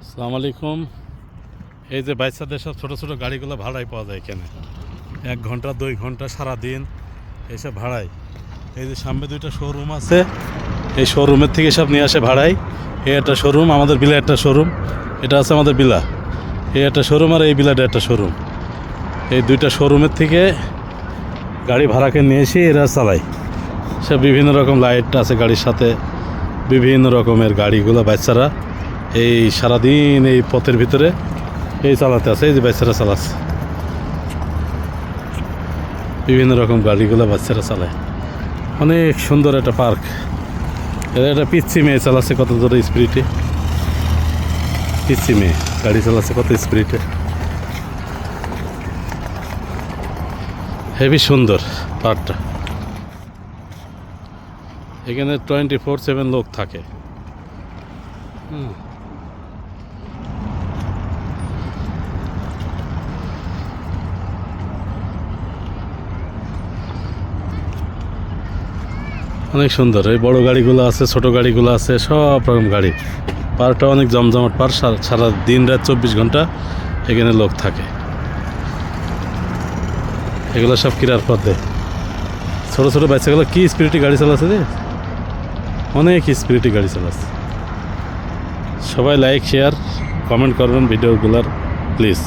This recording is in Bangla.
আসসালামু আলাইকুম। এই যে বাচ্চাদের সব ছোটো ছোটো গাড়িগুলো ভাড়ায় পাওয়া যায় এখানে। এক ঘণ্টা, দুই ঘণ্টা সারা দিন এইসব ভাড়ায়। এই যে সামনে দুইটা শোরুম আছে। এই শোরুমের থেকে সব নিয়ে আসে ভাড়ায়। এই একটা শোরুম আমাদের বিলা একটা শোরুম এটা আছে আমাদের বিলা। এই একটা শোরুম আর এই বিলাটা একটা শোরুম এই দুইটা শোরুমের থেকে গাড়ি ভাড়াকে নিয়ে এসে এরা চালায়। সব বিভিন্ন রকম লাইট আছে গাড়ির সাথে। বিভিন্ন রকমের গাড়িগুলো বাচ্চারা এই সারাদিন এই পথের ভিতরে এই চালাতে আছে, এই যে বাচ্চারা চালাচ্ছে। বিভিন্ন রকম গাড়িগুলো বাচ্চারা চালায়। অনেক সুন্দর একটা পার্ক। এটা পিচ্ছি মেয়ে চালাচ্ছে কত জোরে স্পিডে। পিচ্ছি মেয়ে, গাড়ি চালাচ্ছে কত স্পিডে। হেভি সুন্দর পার্কটা। এখানে টোয়েন্টি ফোর সেভেন লোক থাকে। হুম। অনেক সুন্দর। এই বড় গাড়িগুলো আছে, ছোট গাড়িগুলো আছে, সব রকম গাড়ি। পার্কটা অনেক জমজমাট পার্ক, সারা- দিন রাত চব্বিশ ঘণ্টা এখানে লোক থাকে। এগুলো সব কিরার পথে। ছোটো ছোটো বাচ্চাগুলো কি স্পিরিটি গাড়ি চালাচ্ছে রে? অনেক স্পিরিটি গাড়ি চালাচ্ছে। সবাই লাইক শেয়ার কমেন্ট করবেন ভিডিওগুলোর প্লিজ